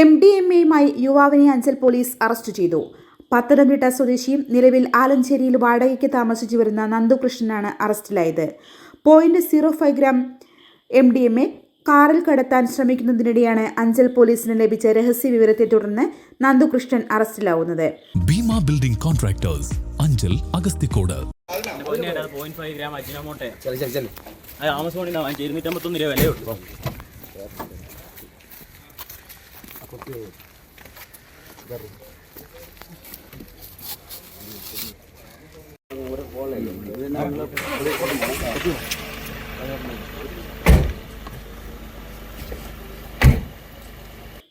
M D M എയുമായി യുവാവിനെ Anchal police arrest ചെയ്തു. പത്തനംതിട്ട സ്വദേശിയും നിലവിൽ ആലഞ്ചേരിയിൽ വാടകയ്ക്ക് താമസിച്ചു വരുന്ന നന്ദുകൃഷ്ണനാണ് അറസ്റ്റിലായത്. Point zero five gram M D M A കാറിൽ കടത്താൻ ശ്രമിക്കുന്നതിനിടെയാണ് അഞ്ചൽ പോലീസിന് ലഭിച്ച രഹസ്യ വിവരത്തെ തുടർന്ന് Nandukrishnan അറസ്റ്റിലാവുന്നത്. Bheema building contractors Anchal Agasthikode. Gram Ajinomoto ആമസോണിൽ ഇരുന്നൂറ്റമ്പത്തൊന്ന് രൂപ വിലയുള്ളൂ.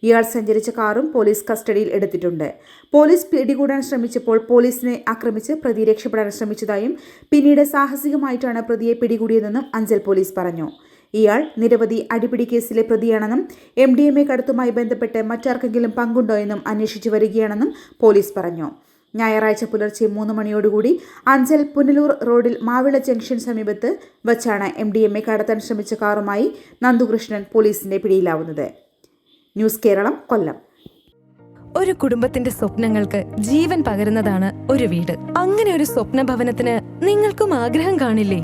ഇയാൾ സഞ്ചരിച്ച കാറും പോലീസ് കസ്റ്റഡിയിൽ എടുത്തിട്ടുണ്ട്. പോലീസ് പിടികൂടാൻ ശ്രമിച്ചപ്പോൾ പോലീസിനെ ആക്രമിച്ച് പ്രതി രക്ഷപ്പെടാൻ ശ്രമിച്ചതായും പിന്നീട് സാഹസികമായിട്ടാണ് പ്രതിയെ പിടികൂടിയതെന്നും അഞ്ചൽ പോലീസ് പറഞ്ഞു. ഇയാൾ നിരവധി അടിപിടി കേസിലെ പ്രതിയാണെന്നും എം ഡി എം എ കടത്തുമായി ബന്ധപ്പെട്ട് മറ്റാർക്കെങ്കിലും പങ്കുണ്ടോ എന്നും അന്വേഷിച്ചു വരികയാണെന്നും പോലീസ് പറഞ്ഞു. ഞായറാഴ്ച പുലർച്ചെ മൂന്ന് മണിയോടുകൂടി അഞ്ചൽ പുനലൂർ റോഡിൽ മാവിള ജംഗ്ഷൻ സമീപത്ത് വച്ചാണ് എം ഡി എം എ കടത്താൻ ശ്രമിച്ച കാറുമായി നന്ദുകൃഷ്ണൻ പോലീസിന്റെ പിടിയിലാവുന്നത്. ന്യൂസ് കേരളം കൊല്ലം. ഒരു കുടുംബത്തിന്റെ സ്വപ്നങ്ങൾക്ക് ജീവൻ പകരുന്നതാണ് ഒരു വീട്. അങ്ങനെ ഒരു സ്വപ്ന ഭവനത്തിന് നിങ്ങൾക്കും ആഗ്രഹം കാണില്ലേ?